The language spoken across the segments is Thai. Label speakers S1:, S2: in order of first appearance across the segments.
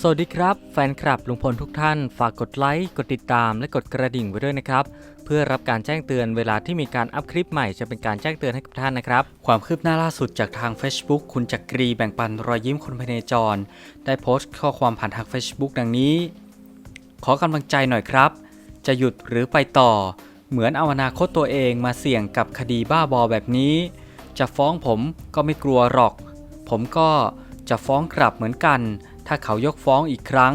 S1: สวัสดีครับ แฟนคลับลุงพลทุกท่าน ฝากกดไลค์กดติดตามและกดกระดิ่งไว้ด้วยนะครับ เพื่อรับการแจ้งเตือนเวลาที่มีการอัพคลิปใหม่จะเป็นการแจ้งเตือนให้กับท่านนะครับ ความคืบหน้าล่าสุดจากทาง Facebook คุณจักรีแบ่งปันรอยยิ้มคนภายในจร ได้โพสต์ข้อความผ่านทาง Facebook ดังนี้ ขอกำลังใจหน่อยครับ จะหยุดหรือไปต่อ เหมือนเอาอนาคตตัวเองมาเสี่ยงกับคดีบ้าบอแบบนี้ จะฟ้องผมก็ไม่กลัวหรอก ผมก็จะฟ้องกลับเหมือนกัน ถ้าเขายกฟ้องอีกครั้ง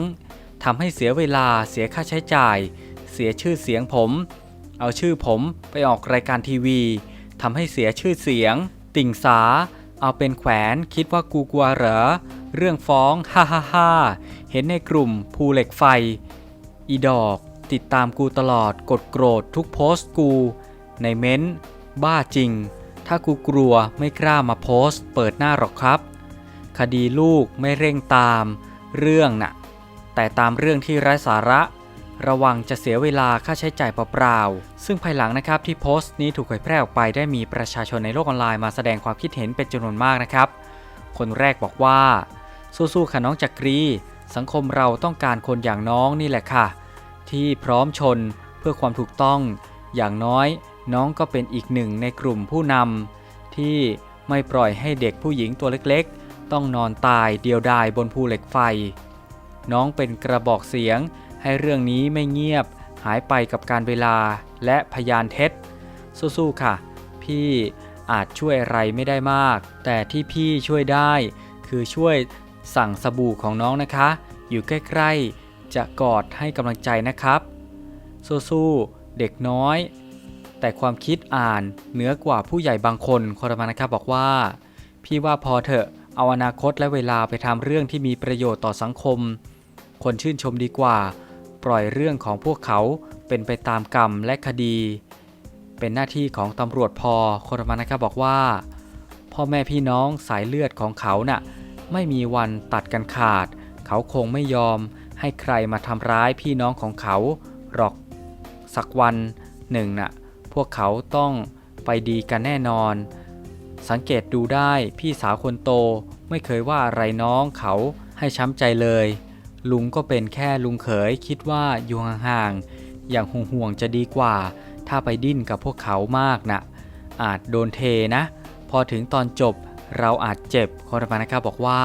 S1: ทำให้เสียเวลาเสียค่าใช้จ่าย เสียชื่อเสียงผม เอาชื่อผมไปออกรายการทีวีทำให้เสียชื่อเสียง ติ่งสา เอาเป็นแขวนคิดว่ากูกลัวเหรอ เรื่องฟ้องฮ่าฮ่าฮ่าเห็นในกลุ่มภูเหล็กไฟ อีดอก ติดตามกูตลอดกดโกรธทุกโพสต์กู ในเม้นต์บ้าจริง ถ้ากูกลัวไม่กล้ามาโพสต์ เปิดหน้าหรอกครับ คดีลูกไม่เร่งตาม เรื่องน่ะ แต่ตามเรื่องที่ไร้สาระ ระวังจะเสียเวลาค่าใช้จ่ายเปล่าๆ ซึ่งภายหลังนะครับที่โพสต์นี้ถูกเผยแพร่ออกไปได้มีประชาชนในโลกออนไลน์มาแสดงความคิดเห็นเป็นจำนวนมากนะครับ คนแรกบอกว่า สู้ๆค่ะน้องจักรี สังคมเราต้องการคนอย่างน้องนี่แหละค่ะ ที่พร้อมชนเพื่อความถูกต้อง อย่างน้อย น้องก็เป็นอีกหนึ่งในกลุ่มผู้นำที่ไม่ปล่อยให้เด็กผู้หญิงตัวเล็กๆ ต้องนอนตายเดียวดายบนภูเหล็กไฟ น้องเป็นกระบอกเสียงให้เรื่องนี้ไม่เงียบหายไปกับการเวลาและพยานเท็จ สู้ๆค่ะ พี่อาจช่วยอะไรไม่ได้มาก แต่ที่พี่ช่วยได้ คือช่วยสั่งสบู่ของน้องนะคะ อยู่ใกล้ๆ จะกอดให้กำลังใจนะครับสู้ๆเด็กน้อย แต่ความคิดอ่านเหนือกว่าผู้ใหญ่บางคนคอรมานะครับบอกว่า พี่ว่าพอเถอะ เอาอนาคตและเวลาไปทำเรื่องที่มีประโยชน์ต่อสังคม คนชื่นชมดีกว่า ปล่อยเรื่องของพวกเขาเป็นไปตามกรรมและคดี เป็นหน้าที่ของตำรวจพอคอรมานะครับบอกว่า พ่อแม่พี่น้องสายเลือดของเขาน่ะไม่มีวันตัดกันขาด เขาคงไม่ยอมให้ใครมาทำร้ายพี่น้องของเขาหรอกสักวันหนึ่งน่ะพวกเขาต้องไปดีกันแน่นอน สังเกตดูได้พี่สาวคนโตไม่เคยว่าอะไรน้องเขาให้ช้ำใจเลย ลุงก็เป็นแค่ลุงเขยคิดว่าอยู่ห่างๆอย่างห่วงๆจะดีกว่า ถ้าไปดิ้นกับพวกเขามากนะอาจโดนเทนะ พอถึงตอนจบเราอาจเจ็บคอรมานะครับบอกว่า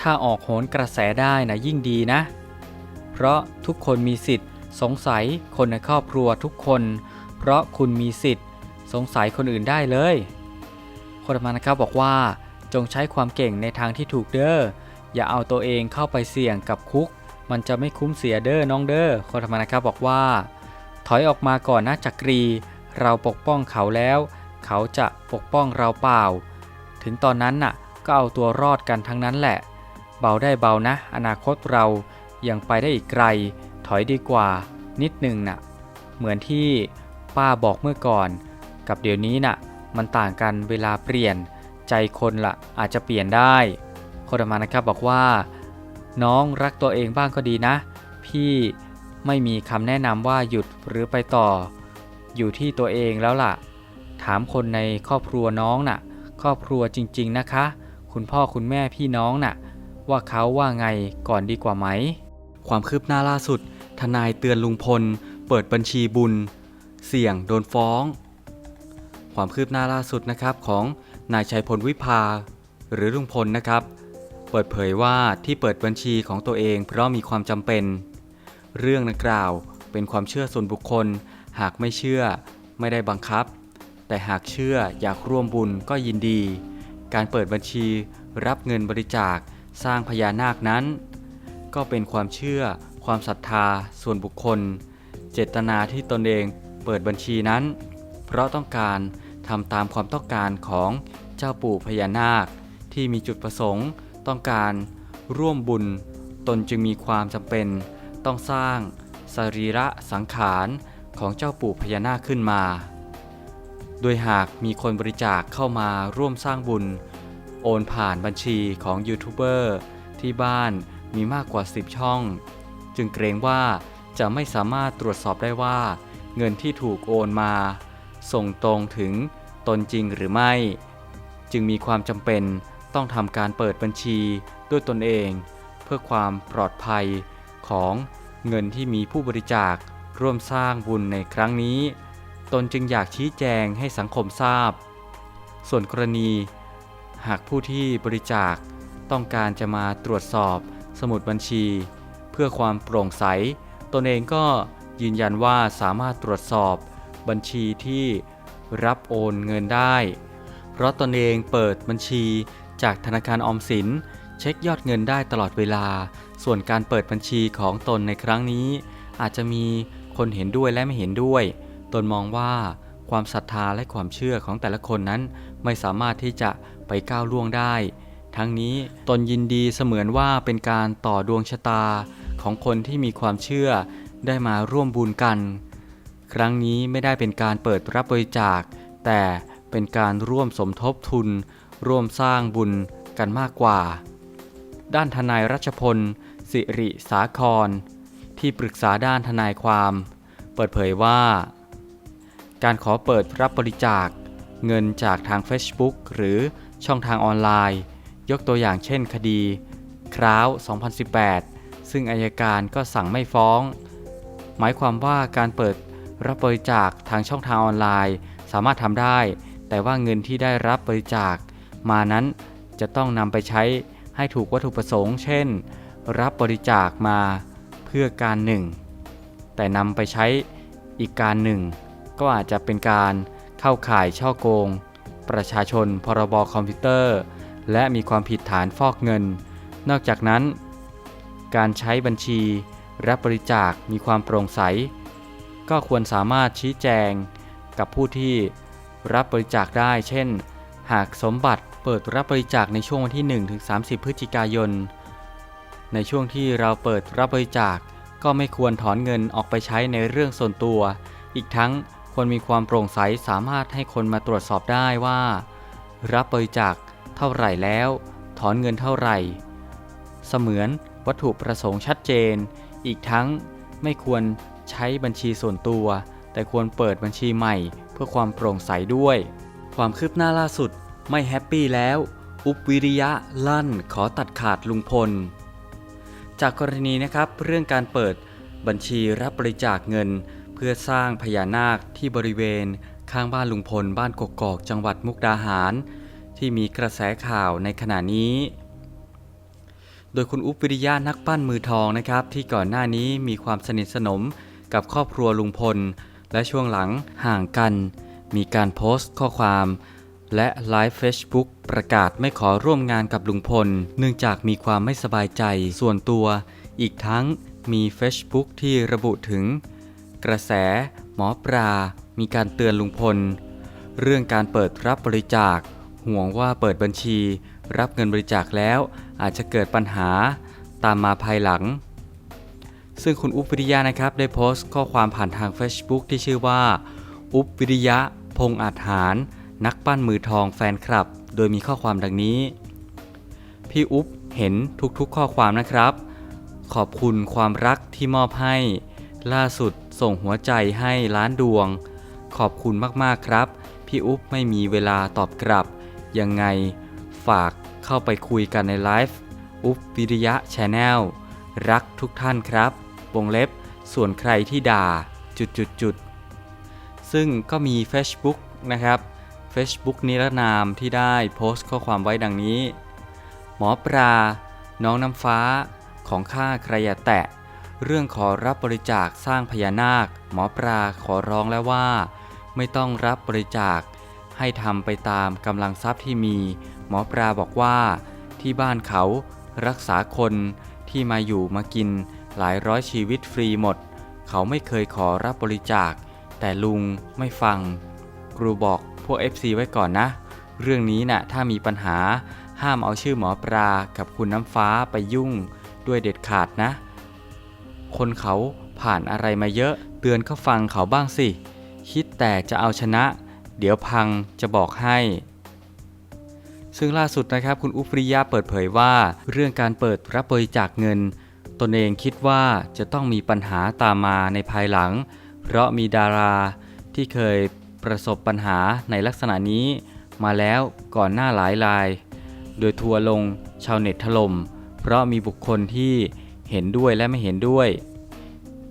S1: ถ้าออกโหนกระแสได้นะยิ่งดีนะ เพราะทุกคนมีสิทธิ์ สงสัยคนในครอบครัวทุกคน เพราะคุณมีสิทธิ์ สงสัยคนอื่นได้เลย โครมานะครับบอกว่าจงใช้ความเก่งในทางที่ถูกเด้อ อย่าเอาตัวเองเข้าไปเสี่ยงกับคุก มันจะไม่คุ้มเสียเด้อน้องเด้อ โครมานะครับบอกว่า ถอยออกมาก่อนนะจักรี เราปกป้องเขาแล้ว เขาจะปกป้องเราเปล่า ถึงตอนนั้นน่ะก็เอาตัวรอดกันทั้งนั้นแหละ เบาได้เบานะ อนาคตเรายังไปได้อีกไกล ถอยดีกว่า นิดหนึ่งน่ะ เหมือนที่ป้าบอกเมื่อก่อน กับเดี๋ยวนี้น่ะ มันต่างกันเวลาเปลี่ยนใจคนละอาจจะเปลี่ยนได้คดามานะครับบอกว่า น้องรักตัวเองบ้างก็ดีนะ พี่ไม่มีคำแนะนำว่าหยุดหรือไปต่อ อยู่ที่ตัวเองแล้วล่ะ ถามคนในครอบครัวน้องน่ะ ครอบครัวจริง ๆนะคะ คุณพ่อคุณแม่พี่น้องน่ะ ว่าเขาว่าไงก่อนดีกว่าไหม ความคืบหน้าล่าสุด ทนายเตือนลุงพล เปิดบัญชีบุญ เสี่ยงโดนฟ้อง ความคืบหน้าล่าสุดนะครับของนายชัยพลวิภา หรือลุงพลนะครับ เปิดเผยว่าที่เปิดบัญชีของตัวเอง เพราะมีความจำเป็น เรื่องดังกล่าวเป็นความเชื่อส่วนบุคคล หากไม่เชื่อไม่ได้บังคับ แต่หากเชื่ออยากร่วมบุญก็ยินดี การเปิดบัญชีรับเงินบริจาคสร้างพญานาคนั้น ก็เป็นความเชื่อ ความศรัทธา ส่วนบุคคล เจตนาที่ตนเองเปิดบัญชีนั้น เพราะต้องการ ทำตามความต้องการของเจ้าปู่พญานาค ที่มีจุดประสงค์ต้องการร่วมบุญ ตนจึงมีความจำเป็น ต้องสร้างสรีระสังขารของเจ้าปู่พญานาคขึ้นมา โดยหากมีคนบริจาคเข้ามาร่วมสร้างบุญ โอนผ่านบัญชีของยูทูบเบอร์ที่บ้านมีมากกว่า 10 ช่อง จึงเกรงว่าจะไม่สามารถตรวจสอบได้ว่า เงินที่ถูกโอนมา ส่งตรงถึง ตนจริงหรือไม่ จึงมีความจำเป็นต้องทำการเปิดบัญชีด้วยตนเอง เพื่อความปลอดภัยของเงินที่มีผู้บริจาคร่วมสร้างบุญในครั้งนี้ ตนจึงอยากชี้แจงให้สังคมทราบ ส่วนกรณี หากผู้ที่บริจาคต้องการจะมาตรวจสอบสมุดบัญชี เพื่อความโปร่งใส ตนเองก็ยืนยันว่าสามารถตรวจสอบบัญชีที่ รับโอนเงินได้ เพราะตนเองเปิดบัญชีจากธนาคารออมสิน เช็คยอดเงินได้ตลอดเวลา ส่วนการเปิดบัญชีของตนในครั้งนี้ อาจจะมีคนเห็นด้วยและไม่เห็นด้วย ตนมองว่าความศรัทธาและความเชื่อของแต่ละคนนั้น ไม่สามารถที่จะไปก้าวล่วงได้ ทั้งนี้ตนยินดีเสมือนว่าเป็นการต่อดวงชะตาของคนที่มีความเชื่อได้มาร่วมบุญกัน ครั้งนี้ไม่ได้เป็นการเปิดรับบริจาค แต่เป็นการร่วมสมทบทุน ร่วมสร้างบุญกันมากกว่า ด้านทนายรัชพล สิริสาคร ที่ปรึกษาด้านทนายความ เปิดเผยว่า การขอเปิดรับบริจาค เงินจากทาง Facebook หรือช่องทางออนไลน์ ยกตัวอย่างเช่นคดีคราว 2018 ซึ่งอายการก็สั่งไม่ฟ้อง หมายความว่าการเปิด รับบริจาคทางช่องทางออนไลน์ สามารถทำได้ แต่ว่าเงินที่ได้รับบริจาค มานั้นจะต้องนำไปใช้ให้ถูกวัตถุประสงค์ เช่น รับบริจาคมาเพื่อการหนึ่ง แต่นำไปใช้อีกการหนึ่ง ก็อาจจะเป็นการเข้าข่ายช่อโกง ประชาชน พรบคอมพิวเตอร์ และมีความผิดฐานฟอกเงิน นอกจากนั้น การใช้บัญชีรับบริจาคมีความโปร่งใส ก็ควรสามารถชี้แจงกับผู้ที่รับบริจาคได้ เช่น หากสมบัติเปิดรับบริจาคในช่วงวันที่1-30 พฤศจิกายน ในช่วงที่เราเปิดรับบริจาคก็ไม่ควรถอนเงินออกไปใช้ในเรื่องส่วนตัว อีกทั้งควรมีความโปร่งใสสามารถให้คนมาตรวจสอบได้ว่า รับบริจาคเท่าไหร่แล้ว ถอนเงินเท่าไหร่ เสมือนวัตถุประสงค์ชัดเจน อีกทั้งไม่ควร ใช้บัญชีส่วนตัว แต่ควรเปิดบัญชีใหม่ เพื่อความโปร่งใสด้วย ความคืบหน้าล่าสุดไม่แฮปปี้แล้ว อุบวิริยะลั่นขอตัดขาดลุงพล จากกรณีนะครับเรื่องการเปิดบัญชีรับบริจาคเงิน เพื่อสร้างพญานาคที่บริเวณ ข้างบ้านลุงพล บ้านกกอกจังหวัดมุกดาหาร ที่มีกระแสข่าวในขณะนี้โดยคุณอุ๊บวิริยะนักปั้นมือทองนะครับ ที่ก่อนหน้านี้มีความสนิทสนม กับครอบครัวลุงพล และช่วงหลังห่างกัน มีการโพสต์ข้อความ และไลฟ์เฟซบุ๊กประกาศไม่ขอร่วมงานกับลุงพล เนื่องจากมีความไม่สบายใจส่วนตัว อีกทั้งมี Facebook ที่ระบุถึง กระแส หมอปลามีการเตือนลุงพล เรื่องการเปิดรับบริจาค ห่วงว่าเปิดบัญชี รับเงินบริจาคแล้วอาจจะเกิดปัญหาตามมาภายหลัง ซึ่งคุณอุ๊บวิริยะนะครับได้โพสต์ข้อความผ่านทาง Facebook ที่ชื่อว่า อุ๊บวิริยะ พงอาจหาร นักปั้นมือทองแฟนคลับ โดยมีข้อความดังนี้ พี่อุ๊บเห็นทุกๆข้อความนะครับ ขอบคุณความรักที่มอบให้ ล่าสุดส่งหัวใจให้ล้านดวง ขอบคุณมากๆครับ พี่อุ๊บไม่มีเวลาตอบกลับ ยังไงฝากเข้าไปคุยกันในไลฟ์อุ๊บวิริยะชาแนลรักทุกท่านครับ วงเล็บ ส่วนใครที่ด่าจุดจุดจุดซึ่งก็มี Facebook นะครับ Facebook นิรนามที่ได้โพสต์ข้อความไว้ดังนี้ หมอปลาน้องน้ำฟ้าของข้าใครอย่าแตะ เรื่องขอรับบริจาคสร้างพญานาค หมอปลาขอร้องแล้วว่า ไม่ต้องรับบริจาค ให้ทำไปตามกำลังทรัพย์ที่มี หมอปลาบอกว่า ที่บ้านเขารักษาคนที่มาอยู่มากิน หลายร้อยชีวิตฟรีหมด เขาไม่เคยขอรับบริจาค แต่ลุงไม่ฟัง ครูบอกพวก FC ไว้ก่อนนะ เรื่องนี้นะ่ะถ้ามีปัญหาห้ามเอาชื่อหมอปลากับคุณน้ำฟ้าไปยุ่งด้วยเด็ดขาดนะ คนเขาผ่านอะไรมาเยอะ เตือนเขาฟังเขาบ้างสิ คิดแต่จะเอาชนะ เดี๋ยวพังจะบอกให้ ซึ่งล่าสุดนะครับคุณอุปริยะเปิดเผยว่า เรื่องการเปิดรับบริจาคเงิน ตนเองคิดว่าจะต้องมีปัญหาตามมาในภายหลัง เพราะมีดาราที่เคยประสบปัญหาในลักษณะนี้ มาแล้วก่อนหน้าหลายราย โดยทัวลงชาวเน็ตถล่ม เพราะมีบุคคลที่เห็นด้วยและไม่เห็นด้วย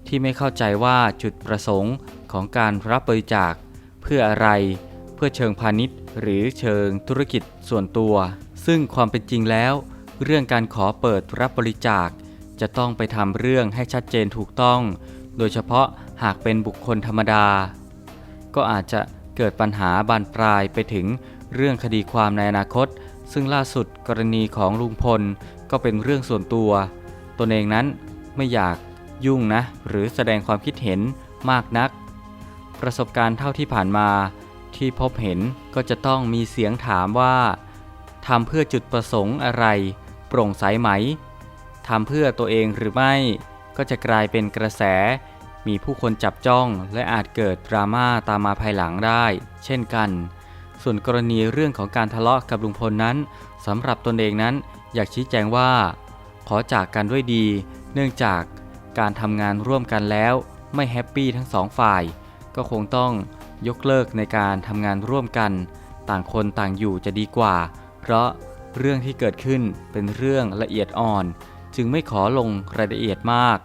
S1: ที่ไม่เข้าใจว่าจุดประสงค์ของการรับบริจาค เพื่ออะไร เพื่อเชิงพาณิชย์ หรือเชิงธุรกิจส่วนตัว ซึ่งความเป็นจริงแล้ว เรื่องการขอเปิดรับบริจาค จะต้องไปทำเรื่องให้ชัดเจนถูกต้อง โดยเฉพาะหากเป็นบุคคลธรรมดา ก็อาจจะเกิดปัญหาบานปลายไปถึงเรื่องคดีความในอนาคต ซึ่งล่าสุดกรณีของลุงพลก็เป็นเรื่องส่วนตัว ตนเองนั้นไม่อยากยุ่งนะ หรือแสดงความคิดเห็นมากนัก ประสบการณ์เท่าที่ผ่านมา ที่พบเห็นก็จะต้องมีเสียงถามว่าทำเพื่อจุดประสงค์อะไร โปร่งใสไหม ทำเพื่อตัวเองหรือไม่ ก็จะกลายเป็นกระแส มีผู้คนจับจ้องและอาจเกิดดราม่าตามมาภายหลังได้ เช่นกัน ส่วนกรณีเรื่องของการทะเลาะกับลุงพลนั้นสำหรับตนเองนั้นอยากชี้แจงว่า ขอจากกันด้วยดี เนื่องจากการทำงานร่วมกันแล้ว ไม่แฮปปี้ทั้งสองฝ่าย ก็คงต้องยกเลิกในการทำงานร่วมกัน ต่างคนต่างอยู่จะดีกว่า เพราะเรื่องที่เกิดขึ้นเป็นเรื่องละเอียดอ่อน จึงไม่ขอลงรายละเอียดมาก